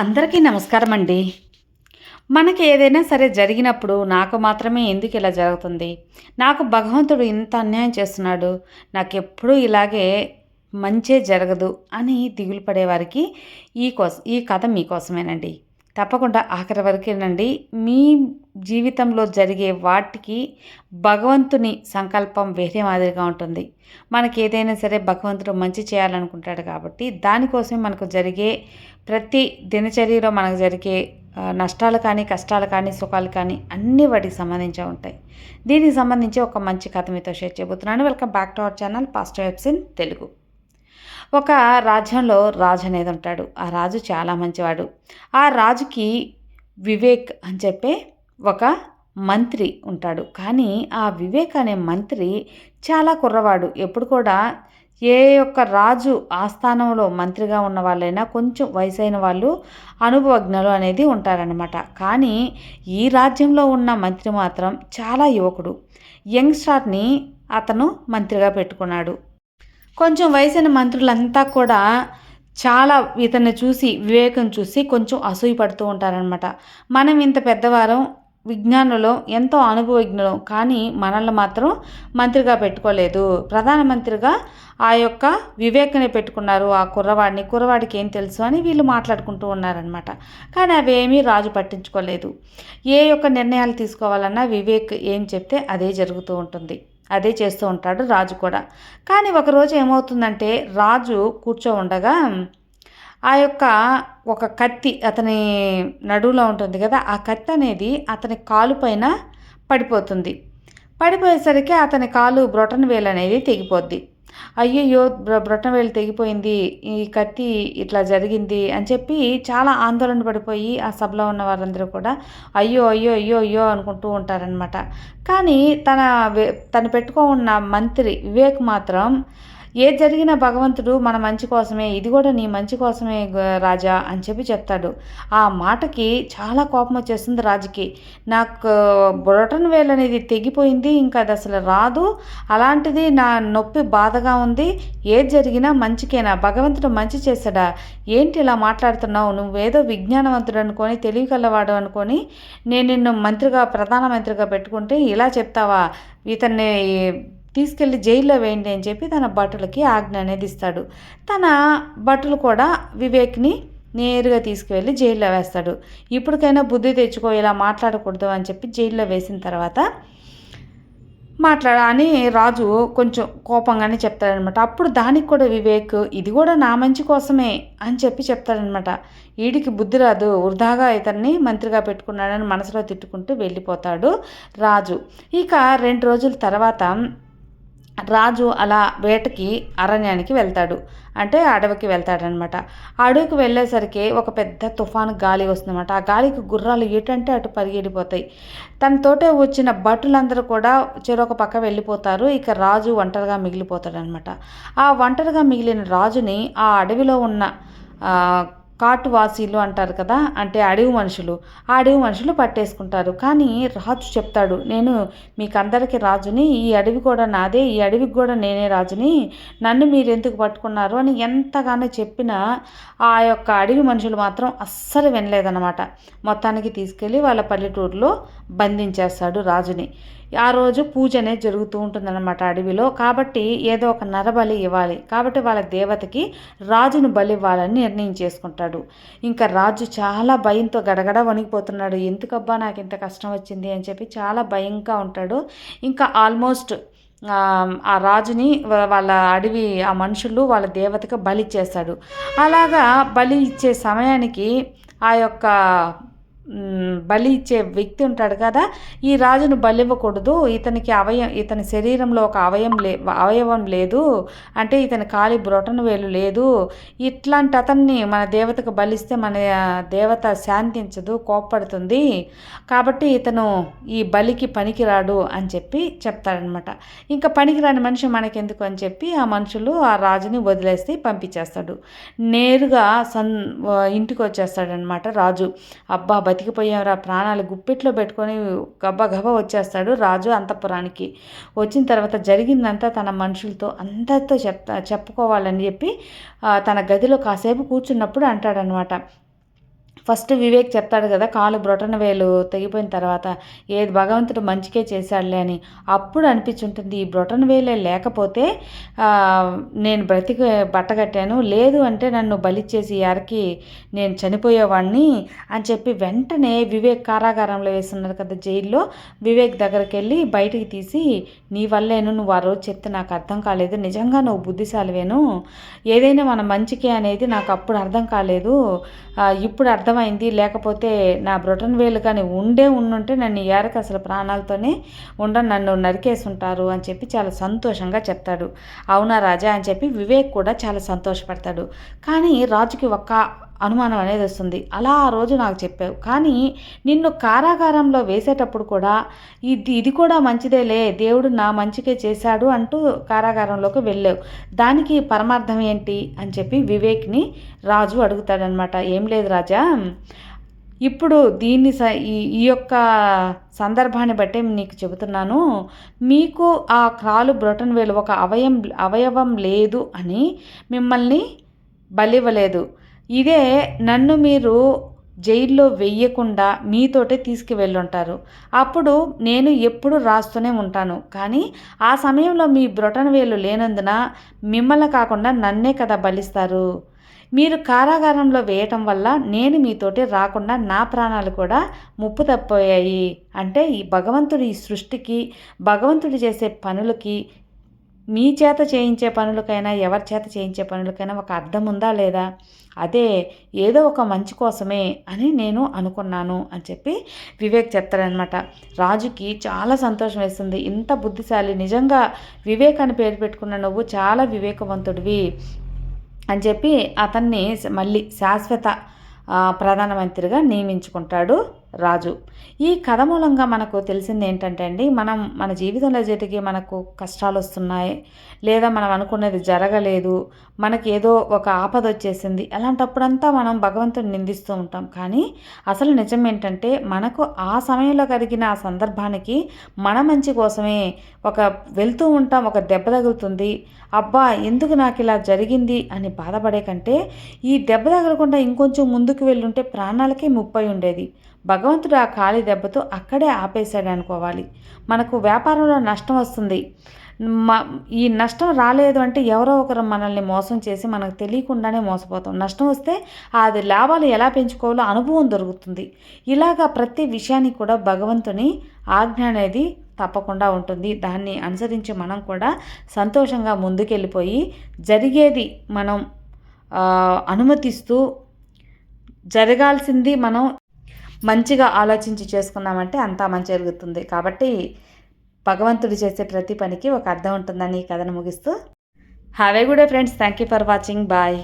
అందరికీ నమస్కారం అండి మనకి ఏదైనా సరే జరిగినప్పుడు నాకు మాత్రమే ఎందుకు ఇలా జరుగుతుంది? నాకు భగవంతుడు ఇంత అన్యాయం చేస్తున్నాడు. నాకు ఎప్పుడూ ఇలాగే మంచే జరగదు అని దిగులు పడేవారికి ఈ కోసం ఈ కథ మీకోసమేనండి. తప్పకుండా ఆఖరి వరకేనండి. మీ జీవితంలో జరిగే వాటికి భగవంతుని సంకల్పం వేరే మాదిరిగా ఉంటుంది. మనకి ఏదైనా సరే భగవంతుడు మంచి చేయాలనుకుంటాడు కాబట్టి దానికోసమే మనకు జరిగే ప్రతి దినచర్యలో మనకు జరిగే నష్టాలు కానీ కష్టాలు కానీ సుఖాలు కానీ అన్నీ వాటికి సంబంధించి ఉంటాయి. దీనికి సంబంధించి ఒక మంచి కథ మీతో షేర్ చేయబోతున్నాను. Welcome back to our channel pastor webs in Telugu. ఒక రాజ్యంలో రాజు అనేది ఉంటాడు. ఆ రాజు చాలా మంచివాడు. ఆ రాజుకి వివేక్ అని చెప్పే ఒక మంత్రి ఉంటాడు. కానీ ఆ వివేక్ అనే మంత్రి చాలా కుర్రవాడు. ఎప్పుడు కూడా ఏ ఒక్క రాజు ఆస్థానంలో మంత్రిగా ఉన్న వాళ్ళైనా కొంచెం వయసైన వాళ్ళు అనుభవజ్ఞులు అనేది ఉంటారనమాట కానీ ఈ రాజ్యంలో ఉన్న మంత్రి మాత్రం చాలా యువకుడు. యంగ్స్టార్ని అతను మంత్రిగా పెట్టుకున్నాడు. కొంచెం వయసైన మంత్రులంతా కూడా చాలా ఇతన్ని చూసి వివేకం చూసి కొంచెం అసూయ పడుతూ ఉంటారనమాట మనం ఇంత పెద్దవారం విజ్ఞానంలో ఎంతో అనుభవజ్ఞులు కానీ మనల్ని మాత్రం మంత్రిగా పెట్టుకోలేదు. ప్రధానమంత్రిగా ఆ యొక్క వివేకని పెట్టుకున్నారు. ఆ కుర్రవాడిని కుర్రవాడికి ఏం తెలుసు అని వీళ్ళు మాట్లాడుకుంటూ ఉన్నారనమాట కానీ అవేమీ రాజు పట్టించుకోలేదు. ఏ యొక్క నిర్ణయాలు తీసుకోవాలన్నా వివేక్ ఏం చెప్తే అదే జరుగుతూ ఉంటుంది. అదే చేస్తూ ఉంటాడు రాజు కూడా. కానీ ఒకరోజు ఏమవుతుందంటే రాజు కూర్చో ఉండగా ఆ యొక్క ఒక కత్తి అతని నడువులో ఉంటుంది కదా ఆ కత్తి అనేది అతని కాలు పైన పడిపోతుంది. పడిపోయేసరికి అతని కాలు బ్రొటన్ వేలు అనేది తెగిపోద్ది. అయ్యయ్యో బ్రొటన్ వేలు తెగిపోయింది ఈ కత్తి ఇట్లా జరిగింది అని చెప్పి చాలా ఆందోళన పడిపోయి ఆ సభలో ఉన్న వారందరూ కూడా అయ్యో అయ్యో అయ్యో అయ్యో అనుకుంటూ ఉంటారనమాట కానీ తన తను పెట్టుకో ఉన్న మంత్రి వివేక్ మాత్రం ఏది జరిగినా భగవంతుడు మన మంచి కోసమే ఇది కూడా నీ మంచి కోసమే రాజా అని చెప్పి చెప్తాడు. ఆ మాటకి చాలా కోపం వచ్చేస్తుంది రాజుకి. నాకు బొటన్ వేలు అనేది తెగిపోయింది ఇంకా అది అసలు రాదు. అలాంటిది నా నొప్పి బాధగా ఉంది. ఏది జరిగినా మంచికేనా? భగవంతుడు మంచి చేశాడా? ఏంటి ఇలా మాట్లాడుతున్నావు? నువ్వేదో విజ్ఞానవంతుడు అనుకొని తెలివి కలవాడు అనుకొని నేను నిన్ను మంత్రిగా ప్రధానమంత్రిగా పెట్టుకుంటే ఇలా చెప్తావా? ఇతన్ని తీసుకెళ్ళి జైల్లో వేయండి అని చెప్పి తన భటులకి ఆజ్ఞ అనేది ఇస్తాడు. తన భటులు కూడా వివేక్ని నేరుగా తీసుకువెళ్ళి జైల్లో వేస్తాడు. ఇప్పటికైనా బుద్ధి తెచ్చుకో ఇలా మాట్లాడకూడదు అని చెప్పి జైల్లో వేసిన తర్వాత మాట్లాడ అని రాజు కొంచెం కోపంగానే చెప్తాడనమాట. అప్పుడు దానికి కూడా వివేక్ ఇది కూడా నా మంచి కోసమే అని చెప్పి చెప్తాడనమాట. వీడికి బుద్ధి రాదు వృధాగా ఇతన్ని మంత్రిగా పెట్టుకున్నాడని మనసులో తిట్టుకుంటూ వెళ్ళిపోతాడు రాజు. ఇక రెండు రోజుల తర్వాత రాజు అలా వేటకి అరణ్యానికి వెళ్తాడు. అంటే అడవికి వెళ్తాడనమాట అడవికి వెళ్ళేసరికి ఒక పెద్ద తుఫాను గాలి వస్తుందన్నమాట. ఆ గాలికి గుర్రాలు ఎటంటే అటు పరిగెడిపోతాయి. తనతోటే వచ్చిన భటులందరూ కూడా చెరొక పక్క వెళ్ళిపోతారు. ఇక రాజు ఒంటరిగా మిగిలిపోతాడనమాట ఆ ఒంటరిగా మిగిలిన రాజుని ఆ అడవిలో ఉన్న కాటువాసీలు అంటారు కదా అంటే అడవి మనుషులు. ఆ అడవి మనుషులు పట్టేసుకుంటారు. కానీ రాజు చెప్తాడు నేను మీకు అందరికీ రాజుని ఈ అడవి కూడా నాదే ఈ అడవికి కూడా నేనే రాజుని. నన్ను మీరు ఎందుకు పట్టుకున్నారు? అని ఎంతగానో చెప్పినా ఆ యొక్క అడవి మనుషులు మాత్రం అస్సలు వినలేదన్నమాట. మొత్తానికి తీసుకెళ్ళి వాళ్ళ పల్లెటూరులో బంధించేస్తాడు రాజుని. ఆ రోజు పూజ అనేది జరుగుతూ ఉంటుందన్నమాట అడవిలో. కాబట్టి ఏదో ఒక నరబలి ఇవ్వాలి. కాబట్టి వాళ్ళ దేవతకి రాజును బలి ఇవ్వాలని నిర్ణయం చేసుకుంటాడు. ఇంకా రాజు చాలా భయంతో గడగడ వణిగిపోతున్నాడు ఎందుకబ్బా నాకు ఇంత కష్టం వచ్చింది అని చెప్పి చాలా భయంగా ఉంటాడు. ఇంకా ఆల్మోస్ట్ ఆ రాజుని వాళ్ళ అడవి ఆ మనుషులు వాళ్ళ దేవతకు బలి ఇచ్చేస్తాడు. అలాగా బలి ఇచ్చే సమయానికి ఆ యొక్క బలి ఇచ్చే వ్యక్తి ఉంటాడు కదా ఈ రాజును బలి ఇవ్వకూడదు ఇతనికి అవయం ఇతని శరీరంలో ఒక అవయం లే అవయవం లేదు అంటే ఇతని కాలి బ్రొటన వేలు లేదు. ఇట్లాంటి అతన్ని మన దేవతకు బలిస్తే మన దేవత శాంతించదు కోప్పడుతుంది. కాబట్టి ఇతను ఈ బలికి పనికిరాడు అని చెప్పి చెప్తాడనమాట. ఇంకా పనికిరాని మనిషి మనకెందుకు అని చెప్పి ఆ మనుషులు ఆ రాజుని వదిలేసి పంపించేస్తాడు. నేరుగా సన్ ఇంటికి వచ్చేస్తాడనమాట రాజు. అబ్బా బతికిపోయావురా ప్రాణాలు గుప్పిట్లో పెట్టుకొని గబగబ వచ్చేస్తాడు రాజు అంతఃపురానికి. వచ్చిన తర్వాత జరిగిందంతా తన మనుషులతో అందరితో చెప్తా చెప్పుకోవాలని చెప్పి తన గదిలో కాసేపు కూర్చున్నప్పుడు అంటాడనమాట. ఫస్ట్ వివేక్ చెప్తాడు కదా కాలు బ్రొటన వేలు తెగిపోయిన తర్వాత ఏది భగవంతుడు మంచికే చేశాడులే అని. అప్పుడు అనిపించుంటుంది ఈ బ్రొటన వేలే లేకపోతే నేను బ్రతికి బట్టగట్టాను లేదు అంటే నన్ను బలిచ్చేసి ఎరకి నేను చనిపోయేవాడిని అని చెప్పి వెంటనే వివేక్ కారాగారంలో వేస్తున్నారు కదా జైల్లో. వివేక్ దగ్గరికి వెళ్ళి బయటికి తీసి నీ వల్లేను నువ్వు ఆ రోజు చెప్తే నాకు అర్థం కాలేదు నిజంగా నువ్వు బుద్ధిశాలివేను. ఏదైనా మన మంచికే అనేది నాకు అప్పుడు అర్థం కాలేదు. ఇప్పుడు అర్థం అర్థమైంది. లేకపోతే నా బ్రొటన్ వేలు కానీ ఉండే ఉండుంటే నన్ను ఏరక అసలు ప్రాణాలతోనే ఉండ నన్ను నరికేసి ఉంటారు అని చెప్పి చాలా సంతోషంగా చెప్తాడు. అవునా రాజా అని చెప్పి వివేక్ కూడా చాలా సంతోషపడతాడు. కానీ రాజుకి ఒక్క అనుమానం అనేది వస్తుంది. అలా ఆ రోజు నాకు చెప్పావు. కానీ నిన్ను కారాగారంలో వేసేటప్పుడు కూడా ఇది ఇది కూడా మంచిదేలే దేవుడు నా మంచికే చేశాడు అంటూ కారాగారంలోకి వెళ్ళావు. దానికి పరమార్థం ఏంటి? అని చెప్పి వివేక్ని రాజు అడుగుతాడనమాట. ఏం లేదు రాజా ఇప్పుడు దీన్ని స ఈ ఈ యొక్క సందర్భాన్ని బట్టి నీకు చెబుతున్నాను. మీకు ఆ కాలు బ్రొటన్ వేలు ఒక అవయం అవయవం లేదు అని మిమ్మల్ని బలివ్వలేదు. ఇదే నన్ను మీరు జైల్లో వెయ్యకుండా మీతోటే తీసుకువెళ్ళుంటారు. అప్పుడు నేను ఎప్పుడు రాస్తూనే ఉంటాను. కానీ ఆ సమయంలో మీ బ్రొటన్ వేలు లేనందున మిమ్మల్ని కాకుండా నన్నే కదా బలిస్తారు. మీరు కారాగారంలో వేయటం వల్ల నేను మీతోటి రాకుండా నా ప్రాణాలు కూడా ముప్పు తప్పోయాయి. అంటే ఈ భగవంతుడి ఈ సృష్టికి భగవంతుడు చేసే పనులకి మీ చేత చేయించే పనులకైనా ఎవరి చేత చేయించే పనులకైనా ఒక అర్థం ఉందా లేదా? అదే ఏదో ఒక మంచి కోసమే అని నేను అనుకున్నాను అని చెప్పి వివేక్ చెప్తాడనమాట రాజుకి చాలా సంతోషం వేస్తుంది. ఇంత బుద్ధిశాలి నిజంగా వివేక్ అని పేరు పెట్టుకున్న నువ్వు చాలా వివేకవంతుడివి అని చెప్పి అతన్ని మళ్ళీ శాశ్వత ప్రధానమంత్రిగా నియమించుకుంటాడు. రాజు. ఈ కథ మూలంగా మనకు తెలిసింది ఏంటంటే అండి మనం మన జీవితంలో జరిగి మనకు కష్టాలు వస్తున్నాయి లేదా మనం అనుకున్నది జరగలేదు మనకి ఏదో ఒక ఆపద వచ్చేసింది అలాంటప్పుడంతా మనం భగవంతుని నిందిస్తూ ఉంటాం. కానీ అసలు నిజం ఏంటంటే మనకు ఆ సమయంలో కలిగిన ఆ సందర్భానికి మన మంచి కోసమే ఒక వెళ్తూ ఉంటాం ఒక దెబ్బ తగులుతుంది. అబ్బా ఎందుకు నాకు ఇలా జరిగింది అని బాధపడే కంటే ఈ దెబ్బ తగలకుండా ఇంకొంచెం ముందుకు వెళ్ళుంటే ప్రాణాలకే ముప్పై ఉండేది. భగ భగవంతుడు ఆ ఖాళీ దెబ్బతో అక్కడే ఆపేశాడు అనుకోవాలి. మనకు వ్యాపారంలో నష్టం వస్తుంది. ఈ నష్టం రాలేదు అంటే ఎవరో ఒకరు మనల్ని మోసం చేసి మనకు తెలియకుండానే మోసపోతాం. నష్టం వస్తే అది లాభాలు ఎలా పెంచుకోవాలో అనుభవం దొరుకుతుంది. ఇలాగా ప్రతి విషయానికి కూడా భగవంతుని ఆజ్ఞ అనేది తప్పకుండా ఉంటుంది. దాన్ని అనుసరించి మనం కూడా సంతోషంగా ముందుకెళ్ళిపోయి జరిగేది మనం అనుమతిస్తూ జరగాల్సింది మనం మంచిగా ఆలోచించి చేసుకున్నామంటే అంతా మంచి జరుగుతుంది. కాబట్టి భగవంతుడు చేసే ప్రతి పనికి ఒక అర్థం ఉంటుందని ఈ కథను ముగిస్తూ. Have a good friends thank you for watching bye